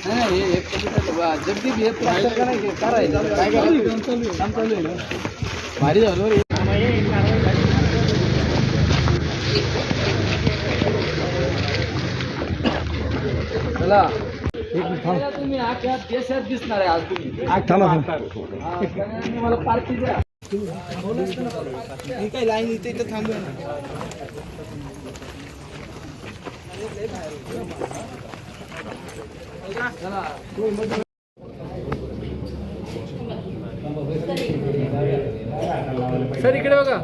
हे जगदीप हे करायचं भारी झालं हे. चला. तुम्ही अख्ख्या देशात दिसणार आहे आज तुम्ही. हा, मला पार्टी द्या. काही लाईन इथे इथे चला सर इकडे बघा.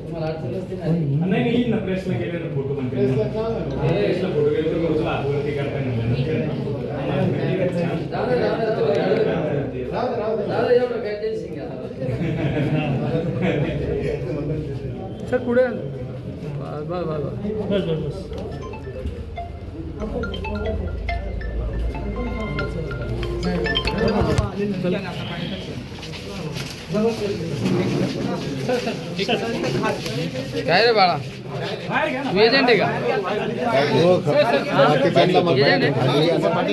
तुम्हाला सर पुढे बस बस बस बस. काय रे बाळा? तू एजंट आहे का?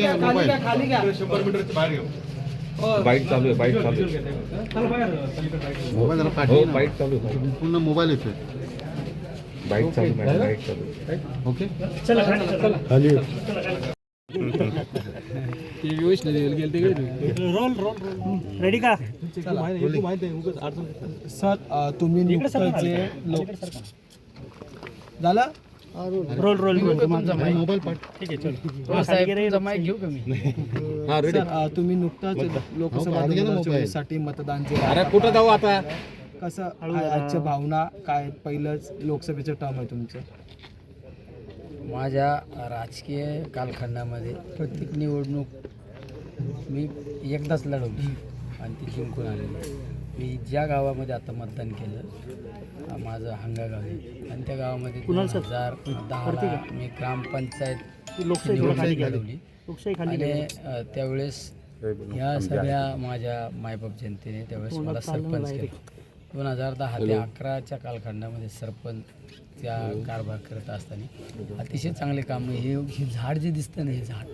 शंभर मीटरच्या बाहेर घेऊ बाईक चालू आहे बाईक चालू आहे. मोबाईल जरा हो चालू आहे. पूर्ण मोबाईल येतोय. बाईक चालू आहे बाईक चालू आहे. ओके सर अ, तुम्ही नुकतंच जे लोक झालं? मोबाईल पाठ. साहेब, तुमचा माईक घेऊ का मी? रेडी सर अ, तुम्ही नुकतंच लोकसभा हो, मोबाईल. मतदान कुठं जाऊ आता? कसं आजच्या भावना काय पहिलंच लोकसभेचं टर्म आहे तुमचं? माझ्या राजकीय कालखंडामध्ये प्रत्येक निवडणूक मी एकदाच लढवली आणि ती जिंकून आलेली. मी ज्या गावामध्ये आता मतदान केलं माझं हंगा गाव आहे. आणि त्या गावामध्ये दोन हजार दहाला मी ग्रामपंचायत निवडणूक लढवली आणि त्यावेळेस ह्या सगळ्या माझ्या मायबाप जनतेने त्यावेळेस मला सरपंच केलं. दोन हजार दहा ते अकराच्या कालखंडामध्ये सरपंच त्या कारभार करत असताना अतिशय चांगले काम हे हे झाड जे दिसतं ना हे झाड.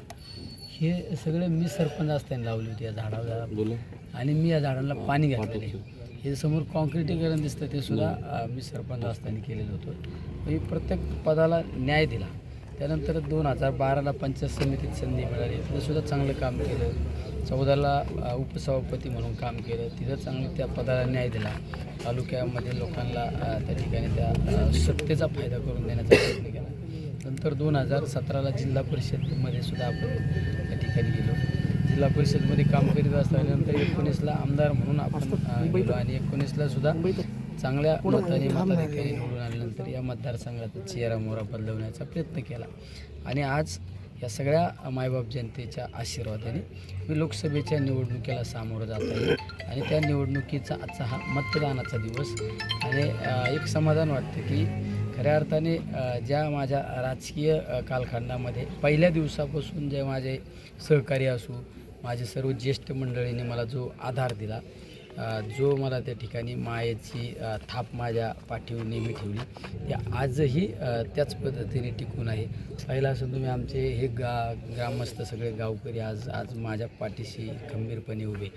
हे सगळे मी सरपंच असताना लावली होती या झाडाला. आणि मी या झाडांना पाणी घातलेलं आहे. हे समोर कॉन्क्रिटीकरण दिसतं ते सुद्धा मी सरपंच असताना केलेलं होतं. मी प्रत्येक पदाला न्याय दिला. त्यानंतर दोन हजार बाराला पंचायत समितीत संधी मिळाली. तिथं सुद्धा चांगलं काम केलं. चौदाला उपसभापती म्हणून काम केलं. तिथं चांगलं त्या पदाला न्याय दिला. तालुक्यामध्ये लोकांना त्या ठिकाणी त्या सत्तेचा फायदा करून देण्याचा प्रयत्न केला. नंतर दोन हजार सतराला जिल्हा परिषदमध्ये सुद्धा आपण त्या ठिकाणी गेलो. जिल्हा परिषदमध्ये काम करीत असल्यानंतर एकोणीसला आमदार म्हणून आपण गेलो आणि एकोणीसला सुद्धा चांगल्या मताने मताधिकारी निवडून आल्यानंतर या मतदारसंघाचा चेहरा मोहरा बदलवण्याचा प्रयत्न केला. आणि आज या सगळ्या मायबाप जनतेच्या आशीर्वादाने मी लोकसभेच्या निवडणुकीला सामोरं जात आहे आणि त्या निवडणुकीचा आजचा हा मतदानाचा दिवस. आणि एक समाधान वाटतं की खऱ्या अर्थाने ज्या माझ्या राजकीय कालखंडामध्ये पहिल्या दिवसापासून जे माझे सहकारी असू माझे सर्व ज्येष्ठ मंडळीने मला जो आधार दिला जो मला त्या ठिकाणी मायेची थाप माझ्या पाठीवर नेहमी ठेवली ती आजही त्याच पद्धतीने टिकून आहे. पहिला असं तुम्ही आमचे हे गा ग्रामस्थ सगळे गावकरी आज आज माझ्या पाठीशी खंबीरपणे उभे.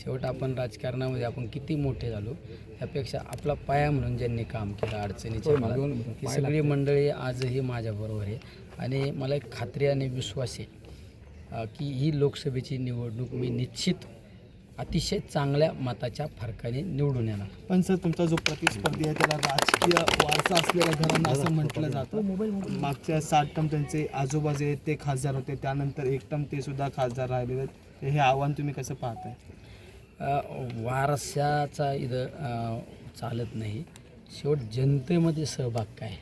शेवट आपण राजकारणामध्ये आपण किती मोठे झालो त्यापेक्षा आपला पाया म्हणून ज्यांनी काम केलं अडचणीच्या काळात ती सगळी मंडळी आजही माझ्याबरोबर आहे. आणि मला एक खात्री आणि विश्वास आहे की ही लोकसभेची निवडणूक मी निश्चित अतिशय चांगल्या मताच्या फरकाने निवडून येणार. पण सर तुमचा जो प्रतिस्पर्धी आहे त्याला राजकीय वारसा असलेल्या घरांना असं म्हटलं जातं. मागच्या सात टर्म त्यांचे आजोबा जे आहेत ते खासदार होते. त्यानंतर एक टर्म ते सुद्धा खासदार राहिलेले आहेत. हे आव्हान तुम्ही कसं पाहताय? अ, वारसाचा इथं चालत नाही. शेवट जनतेमध्ये सहभाग काय?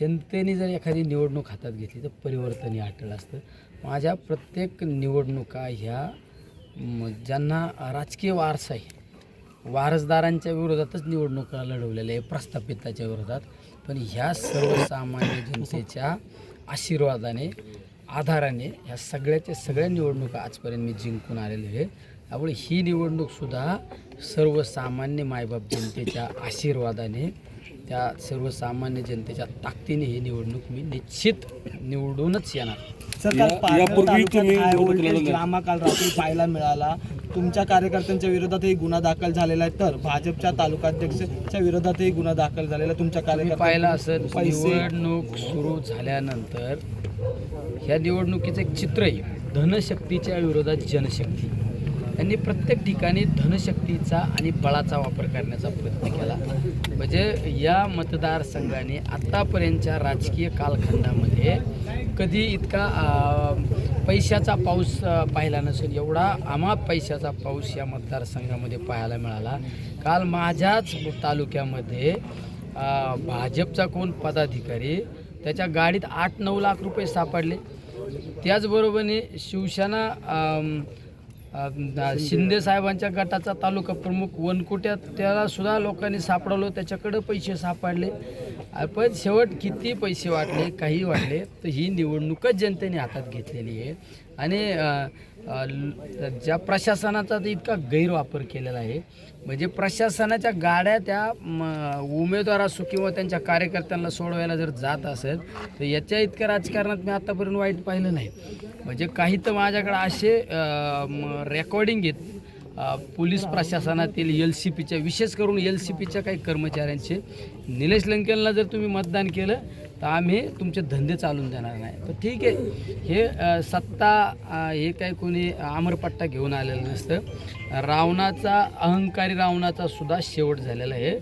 जनतेने जर एखादी निवडणूक हातात घेतली तर परिवर्तन हे अटळ असतं. माझ्या प्रत्येक निवडणुका ह्या ज्यांना राजकीय वारसा आहे वारसदारांच्या विरोधातच निवडणुका लढवलेल्या आहे प्रस्थापिताच्या विरोधात पण ह्या सर्वसामान्य जनतेच्या आशीर्वादाने आधाराने ह्या सगळ्याच्या सगळ्या निवडणुका आजपर्यंत मी जिंकून आलेलो आहे. त्यामुळे ही निवडणूकसुद्धा सर्वसामान्य मायबाप जनतेच्या आशीर्वादाने त्या सर्वसामान्य जनतेच्या ताकदीने ही निवडणूक मी निश्चित निवडूनच येणार. ड्रामा काल रात्री पाहायला मिळाला. तुमच्या कार्यकर्त्यांच्या विरोधातही गुन्हा दाखल झालेला आहे. तर भाजपच्या तालुकाध्यक्षाच्या विरोधातही गुन्हा दाखल झालेला आहे. तुमच्या तुम्ही पाहिलं असेल पैसे निवडणूक सुरू झाल्यानंतर ह्या निवडणुकीचं एक चित्र आहे. धनशक्तीच्या विरोधात जनशक्ती. त्यांनी प्रत्येक ठिकाणी धनशक्तीचा आणि बळाचा वापर करण्याचा प्रयत्न केला. म्हणजे या मतदारसंघाने आत्तापर्यंतच्या राजकीय कालखंडामध्ये कधी इतका पैशाचा पाऊस पाहिला नसेल एवढा अमाप पैशाचा पाऊस या मतदारसंघामध्ये पाहायला मिळाला. काल माझ्याच तालुक्यामध्ये भाजपचा कोण पदाधिकारी त्याच्या गाडीत आठ नऊ लाख रुपये सापडले. त्याचबरोबरीने शिवसेना शिंदे साहेबांच्या गटाचा तालुका प्रमुख वनकुट्यात त्याला सुद्धा लोकांनी सापडवलं त्याच्याकडं पैसे सापडले. पण शेवट किती पैसे वाटले काही वाटले तर ही निवडणूकच जनतेने हातात घेतलेली आहे. आणि ज्या प्रशासनाचा तर इतका गैरवापर केलेला आहे. म्हणजे प्रशासनाच्या गाड्या त्या म, उमेदवार असो किंवा त्यांच्या कार्यकर्त्यांना सोडवायला जर जात असेल तर याच्या इतक्या राजकारणात मी आत्तापर्यंत वाईट पाहिलं नाही. म्हणजे काही तर माझ्याकडे असे रेकॉर्डिंग आहेत. पोलीस प्रशासनातील एल सी पीच्या विशेष करून एल सी पीच्या काही कर्मचाऱ्यांचे. निलेश लंकेलला जर तुम्ही मतदान केलं तर आम्ही तुमचे धंदे चालून देणार नाही. तर ठीक आहे. हे सत्ता हे काही कोणी आमरपट्टा घेऊन आलेलं नसतं. रावणाचा अहंकारी रावणाचा सुद्धा शेवट झालेला आहे.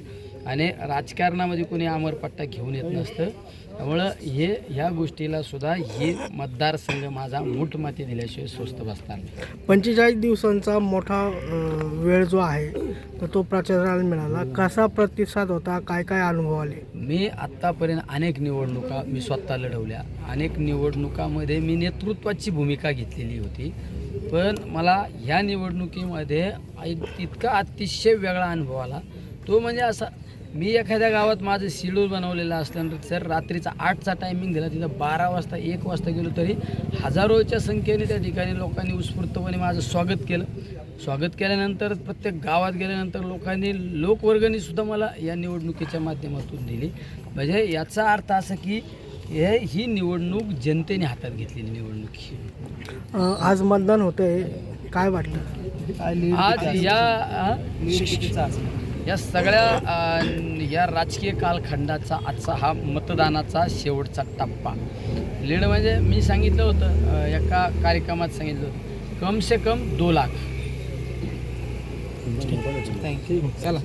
आणि राजकारणामध्ये कोणी अमरपट्टा घेऊन येत नसतं. त्यामुळं हे ह्या गोष्टीला सुद्धा हे मतदारसंघ माझा मूठमाती दिल्याशिवाय स्वस्त बसणार नाही. पंचेचाळीस दिवसांचा मोठा वेळ जो आहे तर तो प्रचाराला मिळाला. कसा प्रतिसाद होता? काय काय अनुभव आले? मी आत्तापर्यंत अनेक निवडणुका मी स्वतः लढवल्या. अनेक निवडणुकामध्ये मी नेतृत्वाची भूमिका घेतलेली होती. पण मला ह्या निवडणुकीमध्ये एक इतका अतिशय वेगळा अनुभव आला. तो म्हणजे असा मी एखाद्या गावात माझं शेड्यूल बनवलेलं असल्यानंतर सर रात्रीचा आठचा टायमिंग दिला. तिथं बारा वाजता एक वाजता गेलो तरी हजारोच्या संख्येने त्या ठिकाणी लोकांनी उत्स्फूर्तपणे माझं स्वागत केलं. स्वागत केल्यानंतर प्रत्येक गावात गेल्यानंतर लोकांनी लोकवर्गणीसुद्धा मला या निवडणुकीच्या माध्यमातून दिली. म्हणजे याचा अर्थ असा की हे ही निवडणूक जनतेने हातात घेतलेली निवडणूक ही. आज मतदान होतंय. काय लीड आज या या सगळ्या या राजकीय कालखंडाचा आजचा हा मतदानाचा शेवटचा टप्पा. लीड म्हणजे मी सांगितलं होतं एका कार्यक्रमात सांगितलं होतं कम से कम दो लाख. थँक्यू चला.